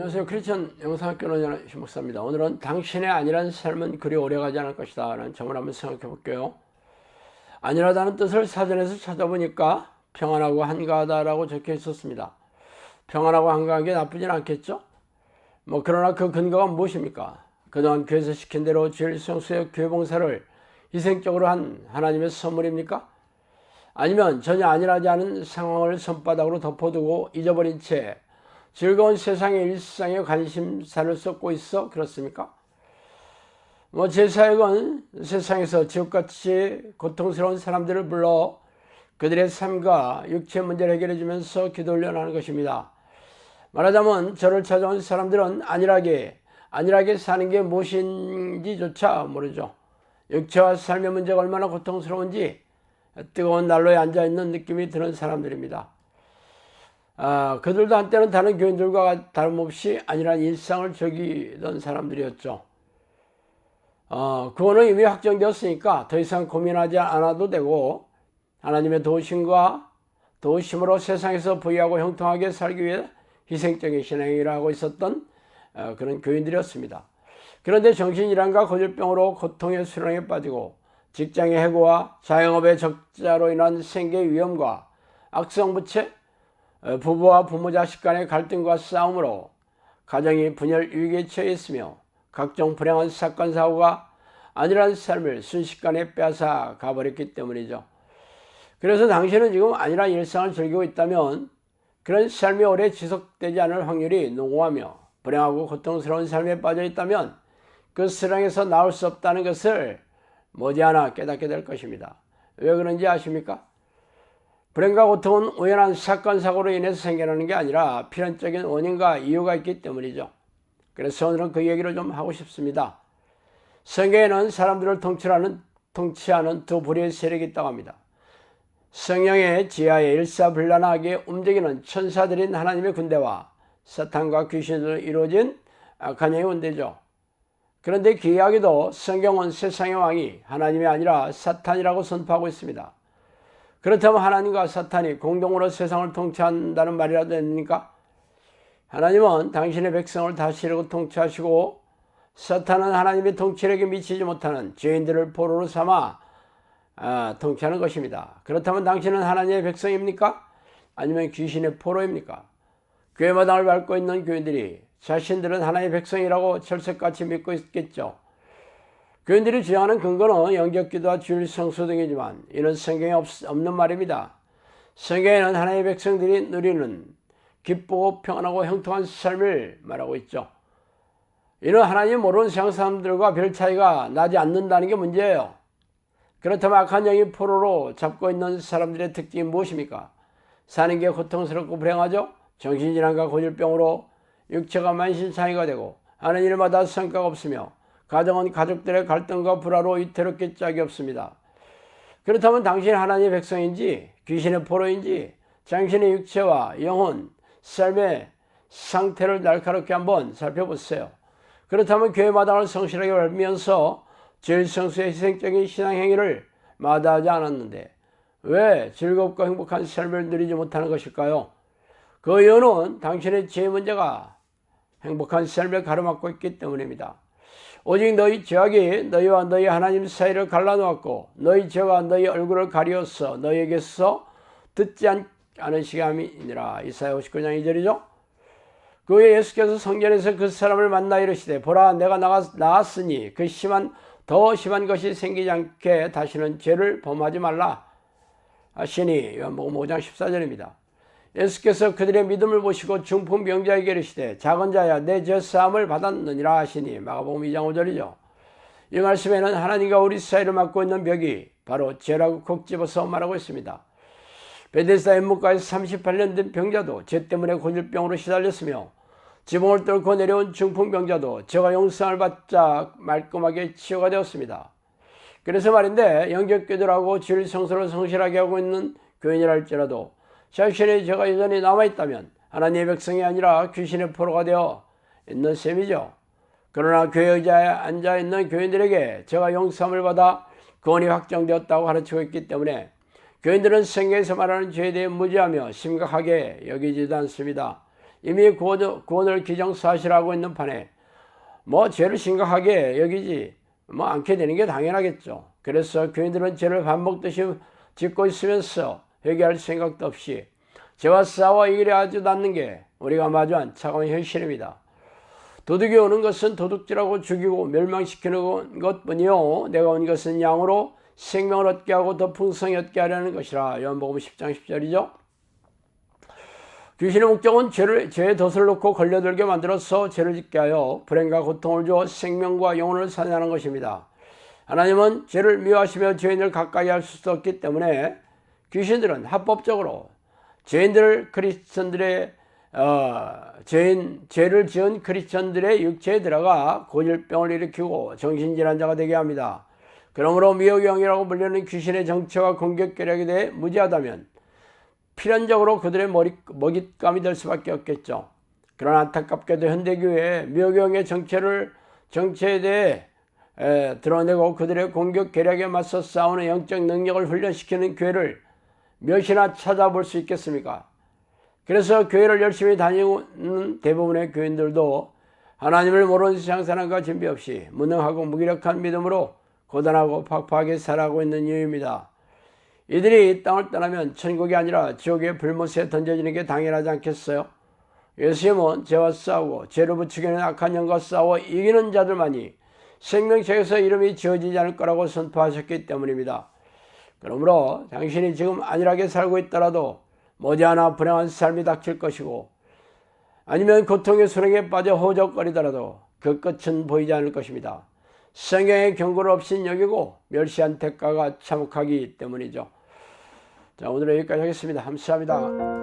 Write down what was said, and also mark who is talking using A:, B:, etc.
A: 안녕하세요. 크리스천 영상학교 논의 신목사입니다. 오늘은 당신의 아니란 삶은 그리 오래가지 않을 것이다 라는 점을 한번 생각해 볼게요. 아니라다는 뜻을 사전에서 찾아보니까 평안하고 한가하다라고 적혀 있었습니다. 평안하고 한가한 게 나쁘진 않겠죠? 뭐 그러나 그 근거가 무엇입니까? 그동안 교회에서 시킨 대로 죄를 성수의 교회 봉사를 희생적으로 한 하나님의 선물입니까? 아니면 전혀 아니라지 않은 상황을 손바닥으로 덮어두고 잊어버린 채 즐거운 세상의 일상에 관심사를 쏟고 있어 그렇습니까? 뭐 제 사역은 세상에서 지옥같이 고통스러운 사람들을 불러 그들의 삶과 육체 문제를 해결해 주면서 기도 훈련하는 것입니다. 말하자면 저를 찾아온 사람들은 안일하게 안일하게 사는 게 무엇인지조차 모르죠. 육체와 삶의 문제가 얼마나 고통스러운지 뜨거운 난로에 앉아 있는 느낌이 드는 사람들입니다. 아, 그들도 한때는 다른 교인들과 다름없이 아니란 일상을 즐기던 사람들이었죠. 어, 구원은 이미 확정되었으니까 더 이상 고민하지 않아도 되고 하나님의 도우심과 도우심으로 세상에서 부유하고 형통하게 살기 위해 희생적인 신앙을 하고 있었던 어, 그런 교인들이었습니다. 그런데 정신질환과 고질병으로 고통의 수렁에 빠지고 직장의 해고와 자영업의 적자로 인한 생계 위험과 악성부채, 어, 부부와 부모 자식 간의 갈등과 싸움으로 가정이 분열 위기에 처해 있으며 각종 불행한 사건 사고가 아니란 삶을 순식간에 빼앗아 가버렸기 때문이죠. 그래서 당신은 지금 아니란 일상을 즐기고 있다면 그런 삶이 오래 지속되지 않을 확률이 농후하며 불행하고 고통스러운 삶에 빠져 있다면 그 수렁에서 나올 수 없다는 것을 머지않아 깨닫게 될 것입니다. 왜 그런지 아십니까? 불행과 고통은 우연한 사건 사고로 인해서 생겨나는 게 아니라 필연적인 원인과 이유가 있기 때문이죠. 그래서 오늘은 그 얘기를 좀 하고 싶습니다. 성경에는 사람들을 통치하는 통치하는 두 부류의 세력이 있다고 합니다. 성령의 지하에 일사불란하게 움직이는 천사들인 하나님의 군대와 사탄과 귀신으로 이루어진 악한 영의 군대죠. 그런데 기이하게도 성경은 세상의 왕이 하나님이 아니라 사탄이라고 선포하고 있습니다. 그렇다면 하나님과 사탄이 공동으로 세상을 통치한다는 말이라도 됩니까? 하나님은 당신의 백성을 다스리고 통치하시고 사탄은 하나님의 통치력에 미치지 못하는 죄인들을 포로로 삼아 아, 통치하는 것입니다. 그렇다면 당신은 하나님의 백성입니까? 아니면 귀신의 포로입니까? 교회 마당을 밟고 있는 교인들이 자신들은 하나님의 백성이라고 철석같이 믿고 있겠죠. 교인들이 주장하는 근거는 영적기도와 주일 성수 등이지만 이는 성경에 없, 없는 말입니다. 성경에는 하나님의 백성들이 누리는 기쁘고 평안하고 형통한 삶을 말하고 있죠. 이는 하나님 모르는 세상 사람들과 별 차이가 나지 않는다는 게 문제예요. 그렇다면 악한 영이 포로로 잡고 있는 사람들의 특징이 무엇입니까? 사는 게 고통스럽고 불행하죠? 정신질환과 고질병으로 육체가 만신창이가 되고 하는 일마다 성과가 없으며 가정은 가족들의 갈등과 불화로 위태롭게 짝이 없습니다. 그렇다면 당신이 하나님의 백성인지 귀신의 포로인지 당신의 육체와 영혼, 삶의 상태를 날카롭게 한번 살펴보세요. 그렇다면 교회 마당을 성실하게 밟으면서 제일 성수의 희생적인 신앙행위를 마다하지 않았는데 왜 즐겁고 행복한 삶을 누리지 못하는 것일까요? 그 이유는 당신의 죄 문제가 행복한 삶을 가로막고 있기 때문입니다. 오직 너희 죄악이 너희와 너희 하나님 사이를 갈라놓았고 너희 죄와 너희 얼굴을 가리었어 너희에게서 듣지 않은 시간이니라 이사야 59장 2절이죠. 그 후에 예수께서 성전에서 그 사람을 만나 이르시되 보라 내가 나았으니 그 심한 더 심한 것이 생기지 않게 다시는 죄를 범하지 말라 하시니 요한복음 5장 14절입니다. 예수께서 그들의 믿음을 보시고 중풍 병자에게 이르시되 작은 자야 내 죄 사함을 받았느니라 하시니 마가복음 2장 5절이죠. 이 말씀에는 하나님과 우리 사이를 막고 있는 벽이 바로 죄라고 콕 집어서 말하고 있습니다. 베데스다 연못가에서 38년 된 병자도 죄 때문에 고질병으로 시달렸으며 지붕을 뚫고 내려온 중풍병자도 죄가 용서를 받자 말끔하게 치유가 되었습니다. 그래서 말인데 영적교들하고 주일 성소를 성실하게 하고 있는 교인이랄지라도 자신의 죄가 여전히 남아있다면 하나님의 백성이 아니라 귀신의 포로가 되어 있는 셈이죠. 그러나 교회 의자에 앉아있는 교인들에게 제가 용서함을 받아 구원이 확정되었다고 가르치고 있기 때문에 교인들은 성경에서 말하는 죄에 대해 무지하며 심각하게 여기지도 않습니다. 이미 구원, 구원을 기정사실하고 있는 판에 뭐 죄를 심각하게 여기지 뭐 않게 되는 게 당연하겠죠. 그래서 교인들은 죄를 밥 먹듯이 짓고 있으면서 회개할 생각도 없이 죄와 싸워 이기려 하지 않는 게 우리가 마주한 차가운 현실입니다. 도둑이 오는 것은 도둑질하고 죽이고 멸망시키는 것뿐이요 내가 온 것은 양으로 생명을 얻게 하고 더 풍성히 얻게 하려는 것이라 요한복음 10장 10절이죠. 귀신의 목적은 죄를, 죄의 덫을 놓고 걸려들게 만들어서 죄를 짓게 하여 불행과 고통을 주어 생명과 영혼을 사냥하는 것입니다. 하나님은 죄를 미워하시며 죄인을 가까이 할 수 없기 때문에 귀신들은 합법적으로 죄인들을 크리스천들의 어, 죄인 죄를 지은 크리스천들의 육체에 들어가 고질병을 일으키고 정신질환자가 되게 합니다. 그러므로 미혹영이라고 불리는 귀신의 정체와 공격 계략에 대해 무지하다면 필연적으로 그들의 머리, 먹잇감이 될 수밖에 없겠죠. 그러나 안타깝게도 현대교회에 미혹영의 정체를 정체에 대해 에, 드러내고 그들의 공격 계략에 맞서 싸우는 영적 능력을 훈련시키는 교회를 몇이나 찾아볼 수 있겠습니까? 그래서 교회를 열심히 다니는 대부분의 교인들도 하나님을 모르는 세상 사람과 준비 없이 무능하고 무기력한 믿음으로 고단하고 팍팍하게 살아가고 있는 이유입니다. 이들이 땅을 떠나면 천국이 아니라 지옥의 불못에 던져지는 게 당연하지 않겠어요? 예수님은 죄와 싸우고 죄로 부추기는 악한 영과 싸워 이기는 자들만이 생명책에서 이름이 지어지지 않을 거라고 선포하셨기 때문입니다. 그러므로 당신이 지금 안일하게 살고 있더라도 머지않아 불행한 삶이 닥칠 것이고 아니면 고통의 수렁에 빠져 호적거리더라도 그 끝은 보이지 않을 것입니다. 성경의 경고를 없인 여기고 멸시한 대가가 참혹하기 때문이죠. 자 오늘 여기까지 하겠습니다. 감사합니다.